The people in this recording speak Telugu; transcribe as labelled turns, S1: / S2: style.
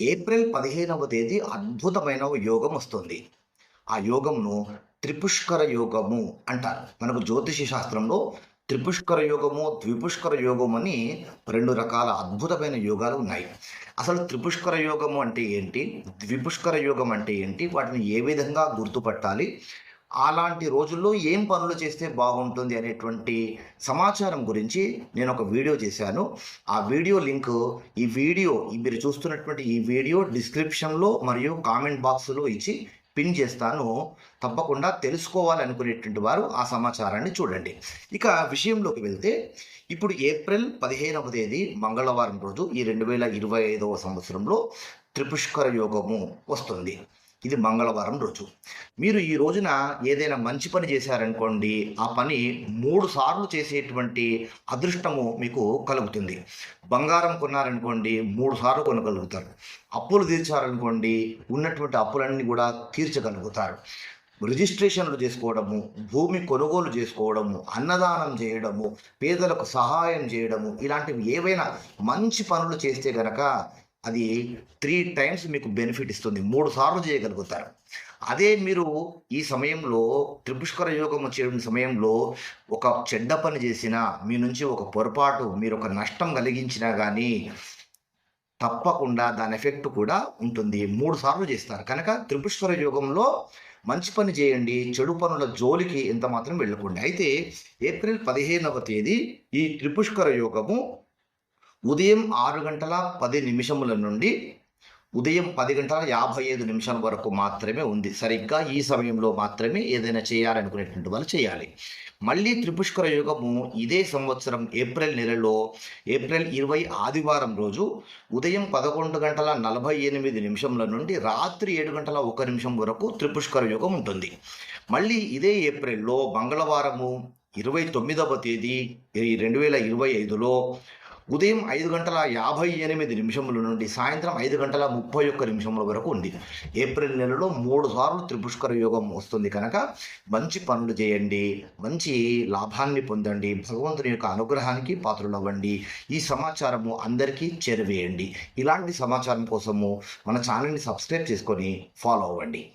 S1: ఏప్రిల్ పదిహేనవ తేదీ అద్భుతమైన యోగం వస్తుంది. ఆ యోగంను త్రిపుష్కర యోగము అంటారు. మనకు జ్యోతిష శాస్త్రంలో త్రిపుష్కర యోగము ద్విపుష్కర యోగం అని రెండు రకాల అద్భుతమైన యోగాలు ఉన్నాయి. అసలు త్రిపుష్కర యోగము అంటే ఏంటి? ద్విపుష్కర యోగం అంటే ఏంటి? వాటిని ఏ విధంగా గుర్తుపట్టాలి? అలాంటి రోజుల్లో ఏం పనులు చేస్తే బాగుంటుంది అనేటువంటి సమాచారం గురించి నేను ఒక వీడియో చేశాను. ఆ వీడియో లింక్ ఈ వీడియో మీరు చూస్తున్నటువంటి ఈ వీడియో డిస్క్రిప్షన్లో మరియు కామెంట్ బాక్స్లో ఇచ్చి పిన్ చేస్తాను. తప్పకుండా తెలుసుకోవాలనుకునేటువంటి వారు ఆ సమాచారాన్ని చూడండి. ఇక విషయంలోకి వెళ్తే ఇప్పుడు ఏప్రిల్ పదిహేనవ తేదీ మంగళవారం రోజు ఈ రెండు వేల ఇరవై ఐదవ సంవత్సరంలో త్రిపుష్కర యోగము వస్తుంది. ఇది మంగళవారం రోజు. మీరు ఈ రోజున ఏదైనా మంచి పని చేశారనుకోండి ఆ పని మూడు సార్లు చేసేటువంటి అదృష్టము మీకు కలుగుతుంది. బంగారం కొన్నారనుకోండి మూడు సార్లు కొనగలుగుతారు. అప్పులు తీర్చారనుకోండి ఉన్నటువంటి అప్పులన్నీ కూడా తీర్చగలుగుతారు. రిజిస్ట్రేషన్లు చేసుకోవడము భూమి కొనుగోలు చేసుకోవడము అన్నదానం చేయడము పేదలకు సహాయం చేయడము ఇలాంటివి ఏవైనా మంచి పనులు చేస్తే గనక అది త్రీ టైమ్స్ మీకు బెనిఫిట్ ఇస్తుంది. మూడు సార్లు చేయగలుగుతారు. అదే మీరు ఈ సమయంలో త్రిపుష్కర యోగం చేయడం సమయంలో ఒక చెడ్డ పని చేసినా మీ నుంచి ఒక పొరపాటు మీరు ఒక నష్టం కలిగించినా కానీ తప్పకుండా దాని ఎఫెక్ట్ కూడా ఉంటుంది. మూడు సార్లు చేస్తారు. కనుక త్రిపుష్కర యోగంలో మంచి పని చేయండి. చెడు పనుల జోలికి ఎంత మాత్రం వెళ్ళకండి అయితే ఏప్రిల్ పదిహేనవ తేదీ ఈ త్రిపుష్కర యోగము ఉదయం ఆరు గంటల పది నిమిషముల నుండి ఉదయం పది గంటల యాభై ఐదు నిమిషాల వరకు మాత్రమే ఉంది. సరిగ్గా ఈ సమయంలో మాత్రమే ఏదైనా చేయాలనుకునేటువంటి వాళ్ళు చేయాలి. మళ్ళీ త్రిపుష్కర యుగము ఇదే సంవత్సరం ఏప్రిల్ నెలలో ఏప్రిల్ ఇరవై ఆదివారం రోజు ఉదయం పదకొండు గంటల నలభై ఎనిమిది నిమిషంల నుండి రాత్రి ఏడు గంటల ఒక నిమిషం వరకు త్రిపుష్కర యుగం ఉంటుంది. మళ్ళీ ఇదే ఏప్రిల్లో మంగళవారము ఇరవై తొమ్మిదవ తేదీ ఈ రెండు వేల ఇరవై ఐదులో ఉదయం ఐదు గంటల యాభై ఎనిమిది నిమిషముల నుండి సాయంత్రం ఐదు గంటల ముప్పై ఒక్క నిమిషముల వరకు ఉంది ఏప్రిల్ నెలలో మూడు సార్లు త్రిపుష్కర యోగం వస్తుంది కనుక మంచి పనులు చేయండి మంచి లాభాన్ని పొందండి భగవంతుని యొక్క అనుగ్రహానికి పాత్రలవ్వండి. ఈ సమాచారము అందరికీ చేరవేయండి. ఇలాంటి సమాచారం కోసము మన ఛానల్ని సబ్స్క్రైబ్ చేసుకొని ఫాలో అవ్వండి.